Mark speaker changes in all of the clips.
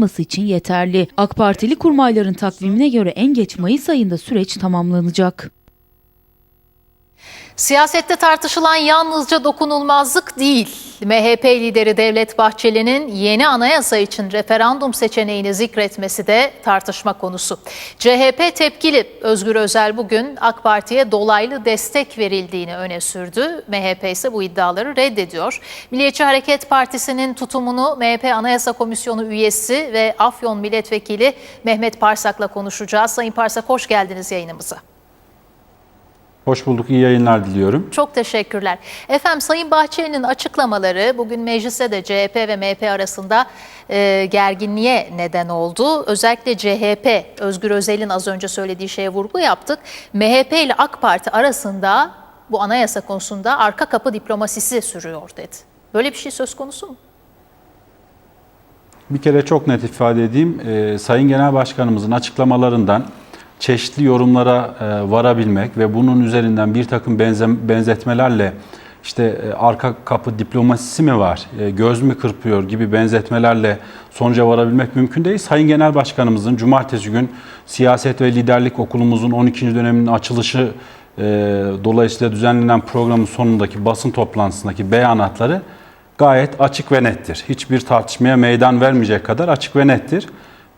Speaker 1: olması için yeterli. AK Partili kurmayların takvimine göre en geç Mayıs ayında süreç tamamlanacak.
Speaker 2: Siyasette tartışılan yalnızca dokunulmazlık değil. MHP lideri Devlet Bahçeli'nin yeni anayasa için referandum seçeneğini zikretmesi de tartışma konusu. CHP tepkili. Özgür Özel bugün AK Parti'ye dolaylı destek verildiğini öne sürdü. MHP ise bu iddiaları reddediyor. Milliyetçi Hareket Partisi'nin tutumunu MHP Anayasa Komisyonu üyesi ve Afyon Milletvekili Mehmet Parsak'la konuşacağız. Sayın Parsak hoş geldiniz yayınımıza.
Speaker 3: Hoş bulduk, iyi yayınlar diliyorum.
Speaker 2: Çok teşekkürler. Efendim Sayın Bahçeli'nin açıklamaları bugün mecliste de CHP ve MHP arasında e, gerginliğe neden oldu. Özellikle CHP, Özgür Özel'in az önce söylediği şeye vurgu yaptık. MHP ile AK Parti arasında bu anayasa konusunda arka kapı diplomasisi sürüyor dedi. Böyle bir şey söz konusu mu?
Speaker 3: Bir kere çok net ifade edeyim. Ee, Sayın Genel Başkanımızın açıklamalarından çeşitli yorumlara e, varabilmek ve bunun üzerinden bir takım benze- benzetmelerle işte e, arka kapı diplomasisi mi var, e, göz mü kırpıyor gibi benzetmelerle sonuca varabilmek mümkün değil. Sayın Genel Başkanımızın cumartesi gün siyaset ve liderlik okulumuzun 12. döneminin açılışı dolayısıyla düzenlenen programın sonundaki basın toplantısındaki beyanatları gayet açık ve nettir. Hiçbir tartışmaya meydan vermeyecek kadar açık ve nettir.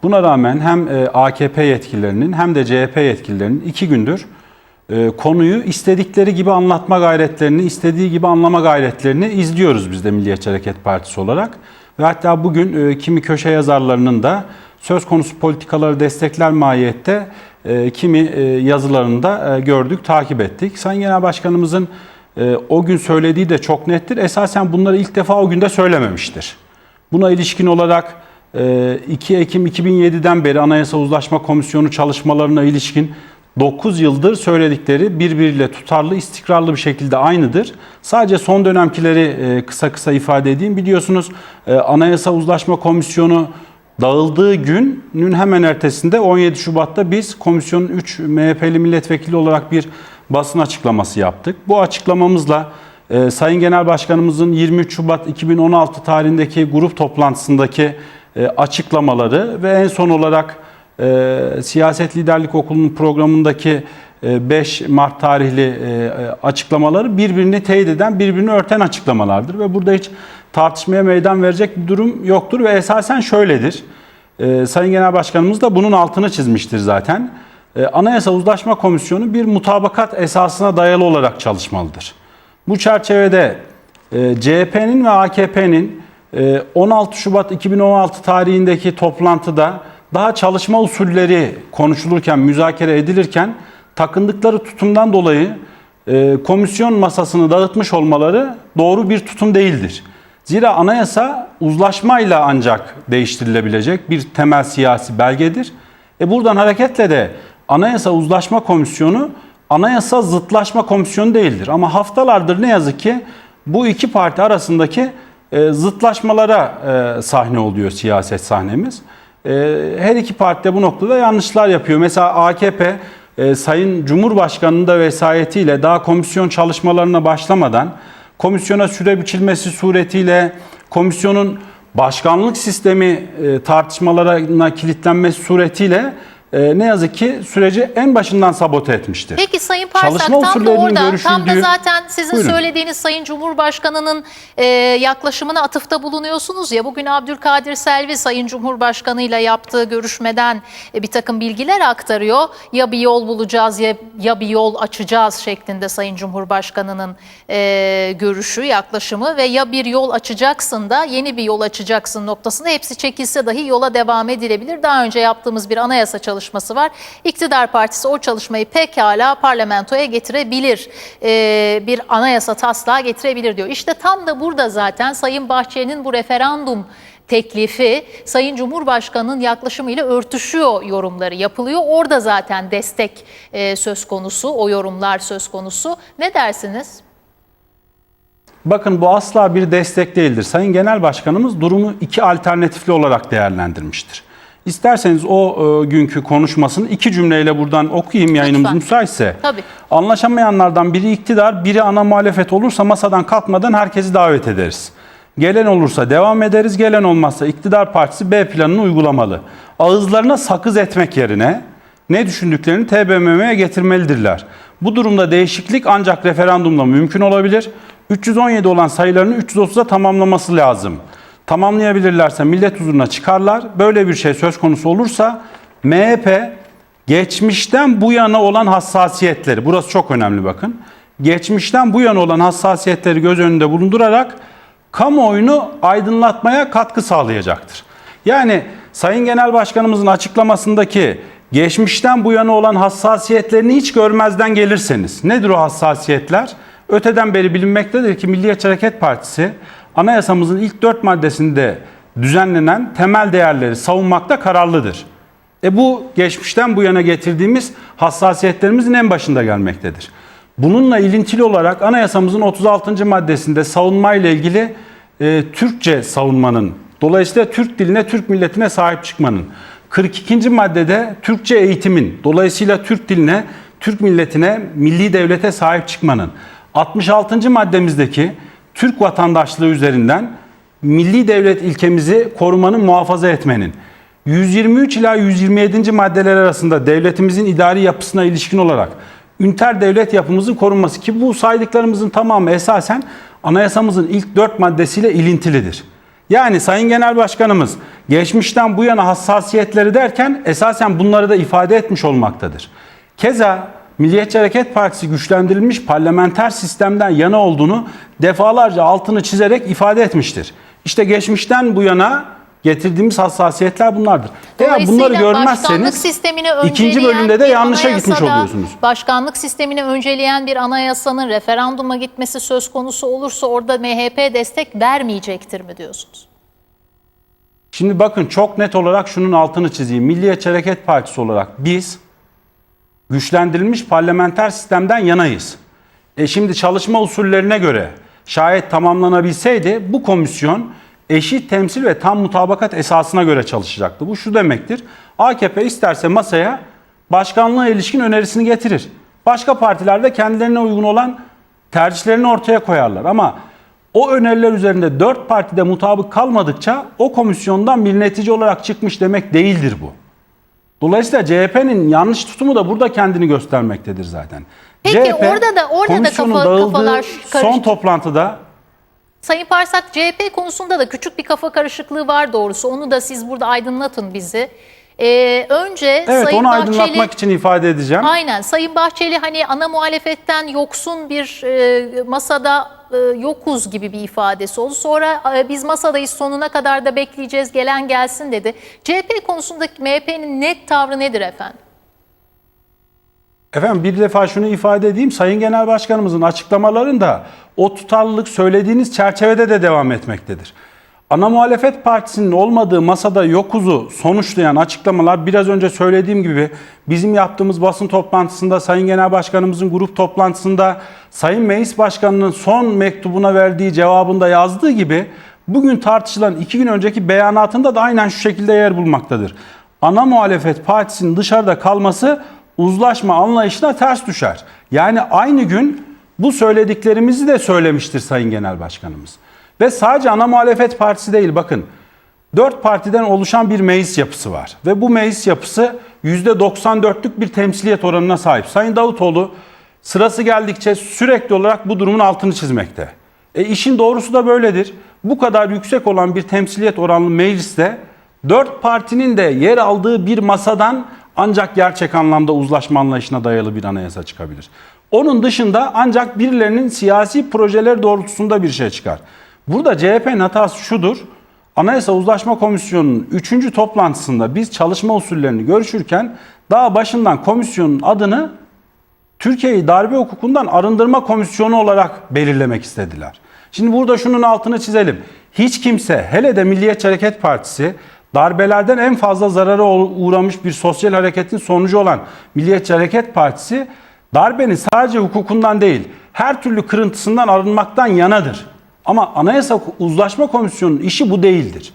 Speaker 3: Buna rağmen hem e, AKP yetkililerinin hem de CHP yetkililerinin iki gündür e, konuyu istedikleri gibi anlatma gayretlerini, istediği gibi anlama gayretlerini izliyoruz biz de Milliyetçi Hareket Partisi olarak. Ve hatta bugün e, kimi köşe yazarlarının da söz konusu politikaları destekler mahiyette kimi yazılarını da e, gördük, takip ettik. Sayın Genel Başkanımızın o gün söylediği de çok nettir. Esasen bunları ilk defa o günde söylememiştir. Buna ilişkin olarak 2 Ekim 2007'den beri Anayasa Uzlaşma Komisyonu çalışmalarına ilişkin 9 yıldır söyledikleri birbiriyle tutarlı, istikrarlı bir şekilde aynıdır. Sadece son dönemkileri e, kısa kısa ifade edeyim. Biliyorsunuz e, Anayasa Uzlaşma Komisyonu dağıldığı günün hemen ertesinde 17 Şubat'ta biz komisyonun 3 MHP'li milletvekili olarak bir basın açıklaması yaptık. Bu açıklamamızla e, Sayın Genel Başkanımızın 23 Şubat 2016 tarihindeki grup toplantısındaki e, açıklamaları ve en son olarak e, Siyaset Liderlik Okulu'nun programındaki e, 5 Mart tarihli e, açıklamaları birbirini teyit eden, birbirini örten açıklamalardır. Ve burada hiç tartışmaya meydan verecek bir durum yoktur ve esasen şöyledir. E, Sayın Genel Başkanımız da bunun altını çizmiştir zaten. E, Anayasa Uzlaşma Komisyonu bir mutabakat esasına dayalı olarak çalışmalıdır. Bu çerçevede e, CHP'nin ve AKP'nin e, 16 Şubat 2016 tarihindeki toplantıda daha çalışma usulleri konuşulurken, müzakere edilirken takındıkları tutumdan dolayı e, komisyon masasını dağıtmış olmaları doğru bir tutum değildir. Zira anayasa uzlaşmayla ancak değiştirilebilecek bir temel siyasi belgedir. E buradan hareketle de Anayasa Uzlaşma Komisyonu anayasa zıtlaşma komisyonu değildir. Ama haftalardır ne yazık ki bu iki parti arasındaki e, zıtlaşmalara e, sahne oluyor siyaset sahnemiz. E, her iki parti de bu noktada yanlışlar yapıyor. Mesela AKP e, Sayın Cumhurbaşkanı'nın da vesayetiyle daha komisyon çalışmalarına başlamadan komisyona süre biçilmesi suretiyle komisyonun başkanlık sistemi e, tartışmalarına kilitlenmesi suretiyle e, ne yazık ki süreci en başından sabote etmiştir.
Speaker 2: Peki Sayın Parsak tam da
Speaker 3: usullerinin
Speaker 2: orada tam da
Speaker 3: görüşüldüğü-
Speaker 2: zaten sizin
Speaker 3: Buyurun.
Speaker 2: söylediğiniz Sayın Cumhurbaşkanı'nın e, yaklaşımına atıfta bulunuyorsunuz ya. Bugün Abdülkadir Selvi Sayın Cumhurbaşkanı ile yaptığı görüşmeden e, bir takım bilgiler aktarıyor. Ya bir yol bulacağız ya, ya bir yol açacağız şeklinde Sayın Cumhurbaşkanı'nın e, görüşü, yaklaşımı ve ya bir yol açacaksın da yeni bir yol açacaksın noktasında hepsi çekilse dahi yola devam edilebilir. Daha önce yaptığımız bir anayasa çalışması var. İktidar Partisi o çalışmayı pekala parlamentoya getirebilir. Ee, bir anayasa taslağı getirebilir diyor. İşte tam da burada zaten Sayın Bahçeli'nin bu referandum teklifi Sayın Cumhurbaşkanı'nın yaklaşımıyla örtüşüyor yorumları yapılıyor. Orada zaten destek e, söz konusu, o yorumlar söz konusu. Ne dersiniz?
Speaker 3: Bakın bu asla bir destek değildir. Sayın Genel Başkanımız durumu iki alternatifli olarak değerlendirmiştir. İsterseniz o e, günkü konuşmasını iki cümleyle buradan okuyayım yayınımız
Speaker 2: Lütfen.
Speaker 3: müsaitse.
Speaker 2: Tabii.
Speaker 3: Anlaşamayanlardan biri iktidar, biri ana muhalefet olursa masadan kalkmadan herkesi davet ederiz. Gelen olursa devam ederiz, gelen olmazsa iktidar partisi B planını uygulamalı. Ağızlarına sakız etmek yerine ne düşündüklerini TBMM'ye getirmelidirler. Bu durumda değişiklik ancak referandumla mümkün olabilir. 317 olan sayılarını 330'a tamamlaması lazım. Tamamlayabilirlerse millet huzuruna çıkarlar. Böyle bir şey söz konusu olursa MHP geçmişten bu yana olan hassasiyetleri, burası çok önemli bakın. Geçmişten bu yana olan hassasiyetleri göz önünde bulundurarak kamuoyunu aydınlatmaya katkı sağlayacaktır. Yani Sayın Genel Başkanımızın açıklamasındaki geçmişten bu yana olan hassasiyetlerini hiç görmezden gelirseniz nedir o hassasiyetler? Öteden beri bilinmektedir ki Milliyetçi Hareket Partisi anayasamızın ilk dört maddesinde düzenlenen temel değerleri savunmakta kararlıdır. E bu geçmişten bu yana getirdiğimiz hassasiyetlerimizin en başında gelmektedir. Bununla ilintili olarak anayasamızın 36. maddesinde savunma ile ilgili e, Türkçe savunmanın, dolayısıyla Türk diline, Türk milletine sahip çıkmanın, 42. maddede Türkçe eğitimin, dolayısıyla Türk diline, Türk milletine, milli devlete sahip çıkmanın, 66. maddemizdeki Türk vatandaşlığı üzerinden milli devlet ilkemizi korumanın, muhafaza etmenin, 123 ila 127. maddeler arasında devletimizin idari yapısına ilişkin olarak ünter devlet yapımızın korunması ki bu saydıklarımızın tamamı esasen anayasamızın ilk dört maddesiyle ilintilidir. Yani Sayın Genel Başkanımız geçmişten bu yana hassasiyetleri derken esasen bunları da ifade etmiş olmaktadır. Keza Milliyetçi Hareket Partisi güçlendirilmiş parlamenter sistemden yana olduğunu defalarca altını çizerek ifade etmiştir. İşte geçmişten bu yana getirdiğimiz hassasiyetler bunlardır. Eğer bunları görmezseniz ikinci bölümde de yanlışa gitmiş oluyorsunuz.
Speaker 2: Başkanlık sistemini önceleyen bir anayasanın referanduma gitmesi söz konusu olursa orada MHP destek vermeyecektir mi diyorsunuz?
Speaker 3: Şimdi bakın çok net olarak şunun altını çizeyim. Milliyetçi Hareket Partisi olarak biz güçlendirilmiş parlamenter sistemden yanayız. E şimdi çalışma usullerine göre şayet tamamlanabilseydi bu komisyon eşit temsil ve tam mutabakat esasına göre çalışacaktı. Bu şu demektir. AKP isterse masaya başkanlığa ilişkin önerisini getirir. Başka partiler de kendilerine uygun olan tercihlerini ortaya koyarlar. Ama o öneriler üzerinde dört partide mutabık kalmadıkça o komisyondan bir netice olarak çıkmış demek değildir bu. Dolayısıyla CHP'nin yanlış tutumu da burada kendini göstermektedir zaten.
Speaker 2: Peki orada da- orada da kafa- kafalar
Speaker 3: son
Speaker 2: karıştı.
Speaker 3: toplantıda
Speaker 2: Sayın Parsak CHP konusunda da küçük bir kafa karışıklığı var doğrusu. Onu da siz burada aydınlatın bizi. Ee, önce
Speaker 3: evet
Speaker 2: Sayın
Speaker 3: onu
Speaker 2: Bahçeli...
Speaker 3: aydınlatmak için ifade edeceğim.
Speaker 2: Aynen. Sayın Bahçeli hani ana muhalefetten yoksun bir e, masada e, yokuz gibi bir ifadesi oldu. Sonra e, biz masadayız sonuna kadar da bekleyeceğiz gelen gelsin dedi. CHP konusundaki MHP'nin net tavrı nedir efendim?
Speaker 3: Efendim bir defa şunu ifade edeyim. Sayın Genel Başkanımızın açıklamalarında o tutarlılık söylediğiniz çerçevede de devam etmektedir. Ana muhalefet partisinin olmadığı masada yokuzu sonuçlayan açıklamalar biraz önce söylediğim gibi bizim yaptığımız basın toplantısında Sayın Genel Başkanımızın grup toplantısında Sayın Meclis Başkanı'nın son mektubuna verdiği cevabında yazdığı gibi bugün tartışılan iki gün önceki beyanatında da aynen şu şekilde yer bulmaktadır. Ana muhalefet partisinin dışarıda kalması uzlaşma anlayışına ters düşer. Yani aynı gün bu söylediklerimizi de söylemiştir Sayın Genel Başkanımız. Ve sadece ana muhalefet partisi değil bakın. Dört partiden oluşan bir meclis yapısı var. Ve bu meclis yapısı %94'lük bir temsiliyet oranına sahip. Sayın Davutoğlu sırası geldikçe sürekli olarak bu durumun altını çizmekte. E işin doğrusu da böyledir. Bu kadar yüksek olan bir temsiliyet oranlı mecliste dört partinin de yer aldığı bir masadan ancak gerçek anlamda uzlaşma anlayışına dayalı bir anayasa çıkabilir. Onun dışında ancak birilerinin siyasi projeler doğrultusunda bir şey çıkar. Burada CHP'nin hatası şudur. Anayasa Uzlaşma Komisyonu'nun 3. toplantısında biz çalışma usullerini görüşürken daha başından komisyonun adını Türkiye'yi darbe hukukundan arındırma komisyonu olarak belirlemek istediler. Şimdi burada şunun altını çizelim. Hiç kimse hele de Milliyetçi Hareket Partisi darbelerden en fazla zarara uğramış bir sosyal hareketin sonucu olan Milliyetçi Hareket Partisi darbenin sadece hukukundan değil her türlü kırıntısından arınmaktan yanadır. Ama Anayasa Uzlaşma Komisyonu'nun işi bu değildir.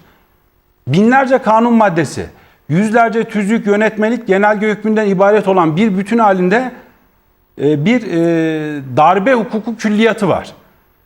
Speaker 3: Binlerce kanun maddesi, yüzlerce tüzük, yönetmelik, genelge hükmünden ibaret olan bir bütün halinde e, bir e, darbe hukuku külliyatı var.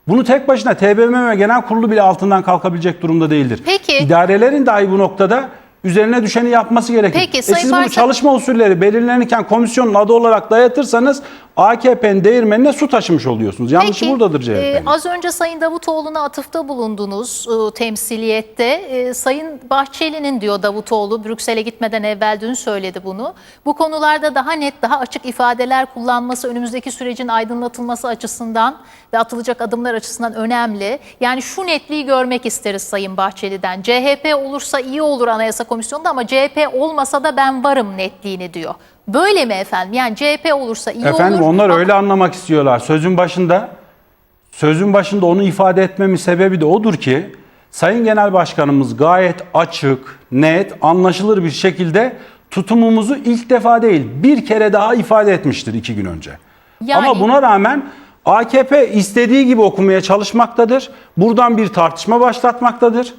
Speaker 3: Bunu tek başına TBMM ve Genel Kurulu bile altından kalkabilecek durumda değildir.
Speaker 2: Peki.
Speaker 3: İdarelerin dahi bu noktada üzerine düşeni yapması gerekir.
Speaker 2: Peki,
Speaker 3: e siz bunu
Speaker 2: Barsal-
Speaker 3: çalışma usulleri belirlenirken komisyonun adı olarak dayatırsanız AKP'nin değirmenine su taşımış oluyorsunuz. Yanlışı
Speaker 2: Peki,
Speaker 3: buradadır CHP'nin.
Speaker 2: e, az önce Sayın Davutoğlu'na atıfta bulundunuz e, temsiliyette. E, Sayın Bahçeli'nin diyor Davutoğlu, Brüksel'e gitmeden evvel dün söyledi bunu. Bu konularda daha net, daha açık ifadeler kullanması önümüzdeki sürecin aydınlatılması açısından ve atılacak adımlar açısından önemli. Yani şu netliği görmek isteriz Sayın Bahçeli'den. CHP olursa iyi olur Anayasa Komisyonu'nda ama CHP olmasa da ben varım netliğini diyor. Böyle mi efendim? Yani CHP olursa iyi
Speaker 3: Efendim
Speaker 2: olur.
Speaker 3: onlar
Speaker 2: ama-
Speaker 3: öyle anlamak istiyorlar. Sözün başında sözün başında onu ifade etmemin sebebi de odur ki Sayın Genel Başkanımız gayet açık, net, anlaşılır bir şekilde tutumumuzu ilk defa değil bir kere daha ifade etmiştir iki gün önce.
Speaker 2: Yani-
Speaker 3: Ama buna rağmen AKP istediği gibi okumaya çalışmaktadır. Buradan bir tartışma başlatmaktadır.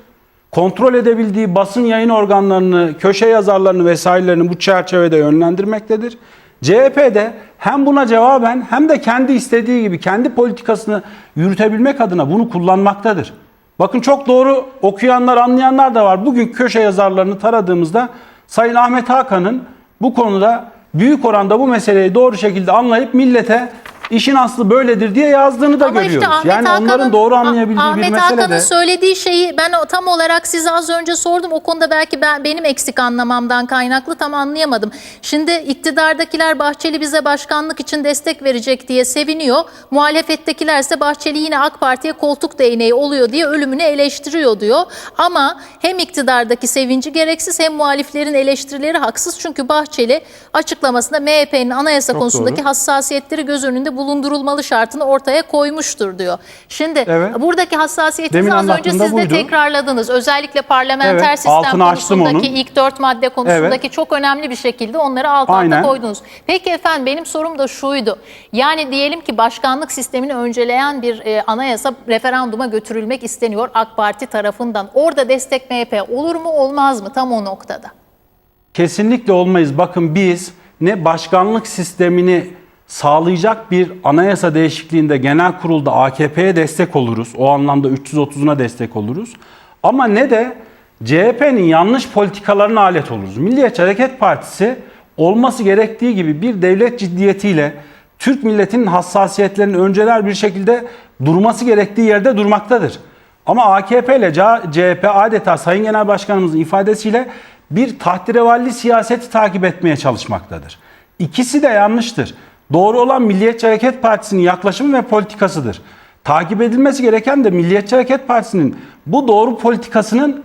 Speaker 3: Kontrol edebildiği basın yayın organlarını, köşe yazarlarını vesairelerini bu çerçevede yönlendirmektedir. CHP de hem buna cevaben hem de kendi istediği gibi kendi politikasını yürütebilmek adına bunu kullanmaktadır. Bakın çok doğru okuyanlar, anlayanlar da var. Bugün köşe yazarlarını taradığımızda Sayın Ahmet Hakan'ın bu konuda büyük oranda bu meseleyi doğru şekilde anlayıp millete işin aslı böyledir diye yazdığını da
Speaker 2: Ama
Speaker 3: görüyoruz.
Speaker 2: işte Ahmet
Speaker 3: yani onların
Speaker 2: Hakan'ın-
Speaker 3: doğru anlayabildiği
Speaker 2: Ahmet
Speaker 3: bir mesele
Speaker 2: Hakan'ın
Speaker 3: de
Speaker 2: söylediği şeyi ben tam olarak size az önce sordum. O konuda belki ben benim eksik anlamamdan kaynaklı tam anlayamadım. Şimdi iktidardakiler Bahçeli bize başkanlık için destek verecek diye seviniyor. Muhalefettekiler ise Bahçeli yine AK Parti'ye koltuk değneği oluyor diye ölümünü eleştiriyor diyor. Ama hem iktidardaki sevinci gereksiz hem muhaliflerin eleştirileri haksız. Çünkü Bahçeli açıklamasında MHP'nin anayasa
Speaker 3: Çok
Speaker 2: konusundaki
Speaker 3: doğru.
Speaker 2: hassasiyetleri göz önünde bulundurulmalı şartını ortaya koymuştur diyor. Şimdi
Speaker 3: Evet.
Speaker 2: buradaki hassasiyetinizi
Speaker 3: Demin
Speaker 2: az önce siz de
Speaker 3: buydu.
Speaker 2: tekrarladınız. Özellikle parlamenter
Speaker 3: Evet,
Speaker 2: sistem
Speaker 3: altını
Speaker 2: konusundaki ilk dört madde konusundaki
Speaker 3: Evet.
Speaker 2: çok önemli bir şekilde onları alt alta
Speaker 3: Aynen.
Speaker 2: koydunuz. Peki efendim benim sorum da şuydu. Yani diyelim ki başkanlık sistemini önceleyen bir e, anayasa referanduma götürülmek isteniyor AK Parti tarafından. Orada destek MHP olur mu olmaz mı tam o noktada?
Speaker 3: Kesinlikle olmayız. Bakın biz ne başkanlık sistemini sağlayacak bir anayasa değişikliğinde genel kurulda AKP'ye destek oluruz. O anlamda 330'una destek oluruz. Ama ne de CHP'nin yanlış politikalarına alet oluruz. Milliyetçi Hareket Partisi olması gerektiği gibi bir devlet ciddiyetiyle Türk milletinin hassasiyetlerini önceler bir şekilde durması gerektiği yerde durmaktadır. Ama AKP ile CHP adeta Sayın Genel Başkanımızın ifadesiyle bir tahtirevalli siyaseti takip etmeye çalışmaktadır. İkisi de yanlıştır. Doğru olan Milliyetçi Hareket Partisi'nin yaklaşımı ve politikasıdır. Takip edilmesi gereken de Milliyetçi Hareket Partisi'nin bu doğru politikasının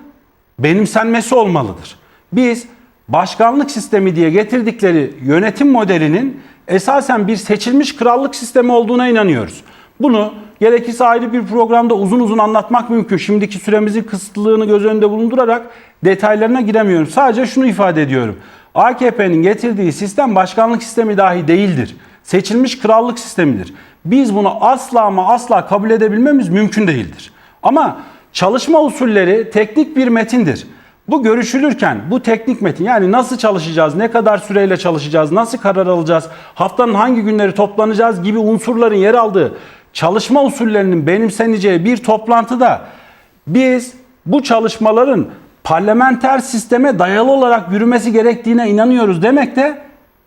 Speaker 3: benimsenmesi olmalıdır. Biz başkanlık sistemi diye getirdikleri yönetim modelinin esasen bir seçilmiş krallık sistemi olduğuna inanıyoruz. Bunu gerekirse ayrı bir programda uzun uzun anlatmak mümkün. Şimdiki süremizin kısıtlılığını göz önünde bulundurarak detaylarına giremiyorum. Sadece şunu ifade ediyorum. AKP'nin getirdiği sistem başkanlık sistemi dahi değildir. Seçilmiş krallık sistemidir. Biz bunu asla ama asla kabul edebilmemiz mümkün değildir. Ama çalışma usulleri teknik bir metindir. Bu görüşülürken bu teknik metin yani nasıl çalışacağız, ne kadar süreyle çalışacağız, nasıl karar alacağız, haftanın hangi günleri toplanacağız gibi unsurların yer aldığı çalışma usullerinin benimseneceği bir toplantıda biz bu çalışmaların parlamenter sisteme dayalı olarak yürümesi gerektiğine inanıyoruz demek de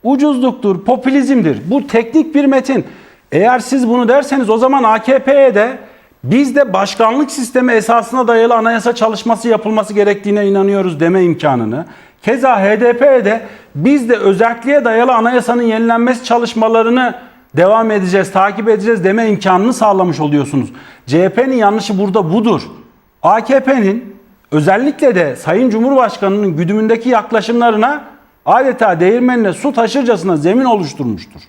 Speaker 3: ucuzluktur, popülizmdir. Bu teknik bir metin. Eğer siz bunu derseniz o zaman AKP'ye de biz de başkanlık sistemi esasına dayalı anayasa çalışması yapılması gerektiğine inanıyoruz deme imkanını. Keza HDP'ye de biz de özelliğe dayalı anayasanın yenilenmesi çalışmalarını devam edeceğiz, takip edeceğiz deme imkanını sağlamış oluyorsunuz. CHP'nin yanlışı burada budur. AKP'nin özellikle de Sayın Cumhurbaşkanı'nın güdümündeki yaklaşımlarına adeta değirmenine su taşırcasına zemin oluşturmuştur.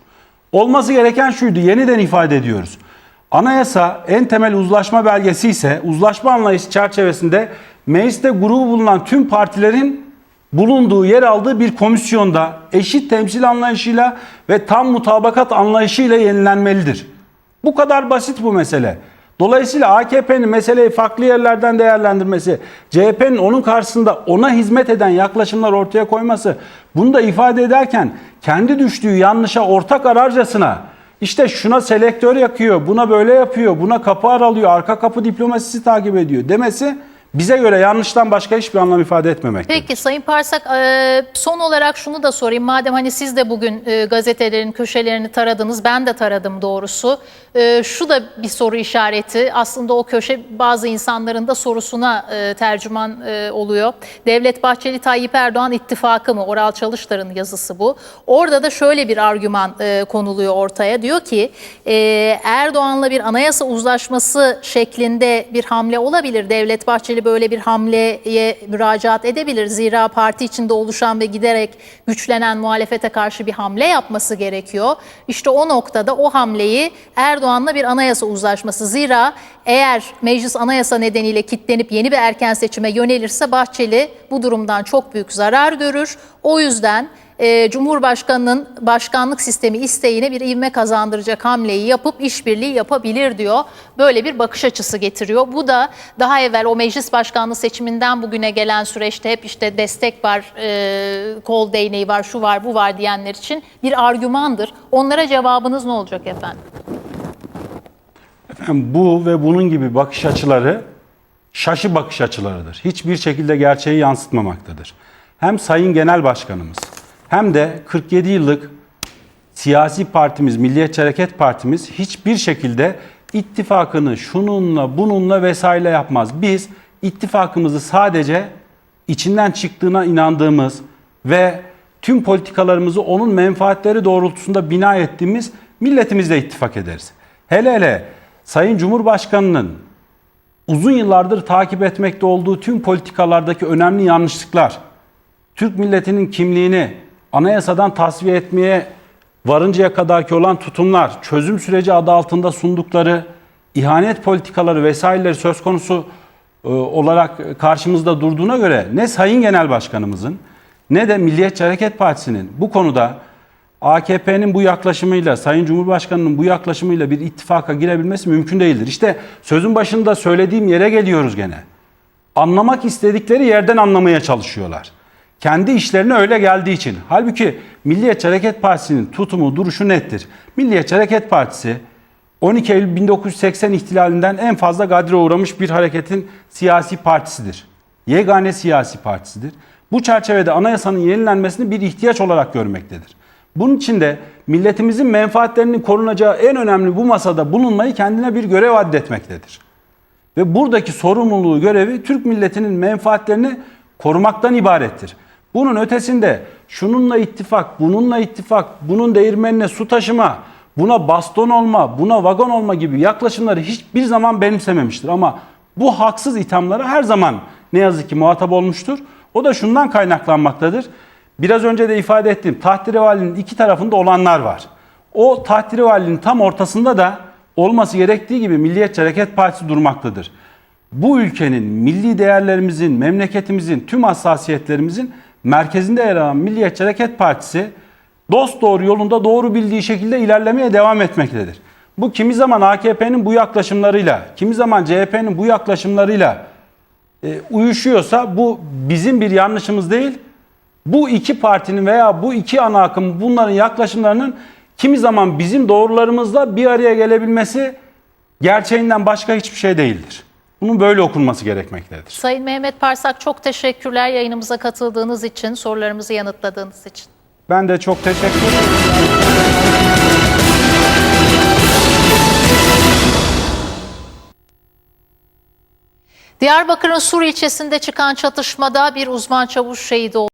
Speaker 3: Olması gereken şuydu, yeniden ifade ediyoruz. Anayasa en temel uzlaşma belgesi ise uzlaşma anlayışı çerçevesinde mecliste grubu bulunan tüm partilerin bulunduğu yer aldığı bir komisyonda eşit temsil anlayışıyla ve tam mutabakat anlayışıyla yenilenmelidir. Bu kadar basit bu mesele. Dolayısıyla AKP'nin meseleyi farklı yerlerden değerlendirmesi, CHP'nin onun karşısında ona hizmet eden yaklaşımlar ortaya koyması, bunu da ifade ederken kendi düştüğü yanlışa ortak ararcasına İşte şuna selektör yakıyor, buna böyle yapıyor, buna kapı aralıyor, arka kapı diplomasisi takip ediyor demesi bize göre yanlıştan başka hiçbir anlam ifade etmemektedir.
Speaker 2: Peki Sayın Parsak e, son olarak şunu da sorayım. Madem hani siz de bugün e, gazetelerin köşelerini taradınız, ben de taradım doğrusu. E, Şu da bir soru işareti. Aslında o köşe bazı insanların da sorusuna tercüman oluyor. Devlet Bahçeli Tayyip Erdoğan ittifakı mı? Oral Çalışlar'ın yazısı bu. Orada da şöyle bir argüman konuluyor ortaya. Diyor ki Erdoğan'la bir anayasa uzlaşması şeklinde bir hamle olabilir. Devlet Bahçeli böyle bir hamleye müracaat edebilir. Zira parti içinde oluşan ve giderek güçlenen muhalefete karşı bir hamle yapması gerekiyor. İşte o noktada o hamleyi Erdoğan'la bir anayasa uzlaşması. Zira eğer meclis anayasa nedeniyle kitlenip yeni bir erken seçime yönelirse Bahçeli bu durumdan çok büyük zarar görür. O yüzden e, Cumhurbaşkanı'nın başkanlık sistemi isteğine bir ivme kazandıracak hamleyi yapıp işbirliği yapabilir diyor. Böyle bir bakış açısı getiriyor. Bu da daha evvel o meclis başkanlığı seçiminden bugüne gelen süreçte hep işte destek var, e, kol değneği var, şu var, bu var diyenler için bir argümandır. Onlara cevabınız ne olacak efendim?
Speaker 3: Efendim, bu ve bunun gibi bakış açıları şaşı bakış açılarıdır. Hiçbir şekilde gerçeği yansıtmamaktadır. Hem Sayın Genel Başkanımız hem de 47 yıllık siyasi partimiz, Milliyetçi Hareket Partimiz hiçbir şekilde ittifakını şununla bununla vesaire yapmaz. Biz ittifakımızı sadece içinden çıktığına inandığımız ve tüm politikalarımızı onun menfaatleri doğrultusunda bina ettiğimiz milletimizle ittifak ederiz. Hele hele Sayın Cumhurbaşkanı'nın uzun yıllardır takip etmekte olduğu tüm politikalardaki önemli yanlışlıklar, Türk milletinin kimliğini anayasadan tasfiye etmeye varıncaya kadarki olan tutumlar, çözüm süreci adı altında sundukları ihanet politikaları vesaireleri söz konusu e, olarak karşımızda durduğuna göre ne Sayın Genel Başkanımızın ne de Milliyetçi Hareket Partisi'nin bu konuda AKP'nin bu yaklaşımıyla, Sayın Cumhurbaşkanı'nın bu yaklaşımıyla bir ittifaka girebilmesi mümkün değildir. İşte sözün başında söylediğim yere geliyoruz gene. Anlamak istedikleri yerden anlamaya çalışıyorlar. Kendi işlerine öyle geldiği için. Halbuki Milliyetçi Hareket Partisi'nin tutumu, duruşu nettir. Milliyetçi Hareket Partisi 12 Eylül 1980 ihtilalinden en fazla gadre uğramış bir hareketin siyasi partisidir. Yegane siyasi partisidir. Bu çerçevede anayasanın yenilenmesini bir ihtiyaç olarak görmektedir. Bunun için de milletimizin menfaatlerinin korunacağı en önemli bu masada bulunmayı kendine bir görev addetmektedir. Ve buradaki sorumluluğu görevi Türk milletinin menfaatlerini korumaktan ibarettir. Bunun ötesinde şununla ittifak, bununla ittifak, bunun değirmenine su taşıma, buna baston olma, buna vagon olma gibi yaklaşımları hiçbir zaman benimsememiştir. Ama bu haksız ithamlara her zaman ne yazık ki muhatap olmuştur. O da şundan kaynaklanmaktadır. Biraz önce de ifade ettiğim tahterevalinin iki tarafında olanlar var. O tahterevalinin tam ortasında da olması gerektiği gibi Milliyetçi Hareket Partisi durmaktadır. Bu ülkenin milli değerlerimizin, memleketimizin, tüm hassasiyetlerimizin merkezinde yer alan Milliyetçi Hareket Partisi dost doğru yolunda doğru bildiği şekilde ilerlemeye devam etmektedir. Bu kimi zaman AKP'nin bu yaklaşımlarıyla, kimi zaman CHP'nin bu yaklaşımlarıyla e, uyuşuyorsa bu bizim bir yanlışımız değil. Bu iki partinin veya bu iki ana akım bunların yaklaşımlarının kimi zaman bizim doğrularımızla bir araya gelebilmesi gerçeğinden başka hiçbir şey değildir. Bunun böyle okunması gerekmektedir.
Speaker 2: Sayın Mehmet Parsak çok teşekkürler yayınımıza katıldığınız için, sorularımızı yanıtladığınız için.
Speaker 3: Ben de çok teşekkür ederim.
Speaker 2: Diyarbakır'ın Sur ilçesinde çıkan çatışmada bir uzman çavuş şehit oldu.